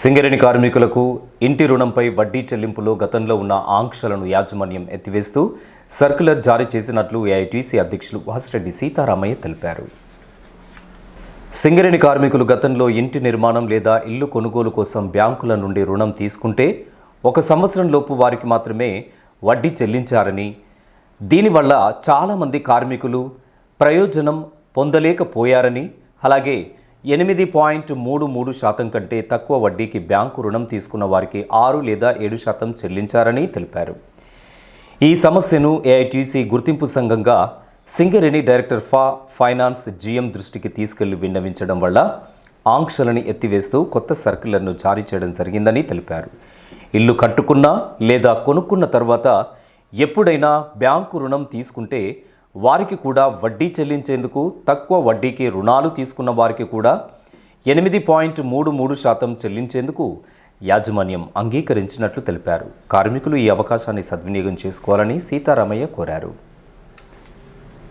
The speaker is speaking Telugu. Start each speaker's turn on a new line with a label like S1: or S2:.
S1: సింగరేణి కార్మికులకు ఇంటి రుణంపై వడ్డీ చెల్లింపులో గతంలో ఉన్న ఆంక్షలను యాజమాన్యం ఎత్తివేస్తూ సర్క్యులర్ జారీ చేసినట్లు ఏఐటీసీ అధ్యక్షులు వాసిరెడ్డి సీతారామయ్య తెలిపారు. సింగరేణి కార్మికులు గతంలో ఇంటి నిర్మాణం లేదా ఇల్లు కొనుగోలు కోసం బ్యాంకుల నుండి రుణం తీసుకుంటే ఒక సంవత్సరంలోపు వారికి మాత్రమే వడ్డీ చెల్లించారని దీనివల్ల చాలామంది కార్మికులు ప్రయోజనం పొందలేకపోయారని అలాగే ఎనిమిది పాయింట్ మూడు మూడు శాతం కంటే తక్కువ వడ్డీకి బ్యాంకు రుణం తీసుకున్న వారికి ఆరు లేదా ఏడు శాతం చెల్లించారని తెలిపారు. ఈ సమస్యను ఏఐటీసీ గుర్తింపు సంఘంగా సింగరేణి డైరెక్టర్ ఫా ఫైనాన్స్ జీఎం దృష్టికి తీసుకెళ్ళి విన్నవించడం వల్ల ఆంక్షలని ఎత్తివేస్తూ కొత్త సర్క్యులర్ను జారీ చేయడం జరిగిందని తెలిపారు. ఇల్లు కట్టుకున్నా లేదా కొనుక్కున్న తర్వాత ఎప్పుడైనా బ్యాంకు రుణం తీసుకుంటే వారికి కూడా వడ్డీ చెల్లించేందుకు తక్కువ వడ్డీకి రుణాలు తీసుకున్న వారికి కూడా ఎనిమిది పాయింట్ మూడు మూడు శాతం చెల్లించేందుకు యాజమాన్యం అంగీకరించినట్లు తెలిపారు. కార్మికులు ఈ అవకాశాన్ని సద్వినియోగం చేసుకోవాలని సీతారామయ్య కోరారు.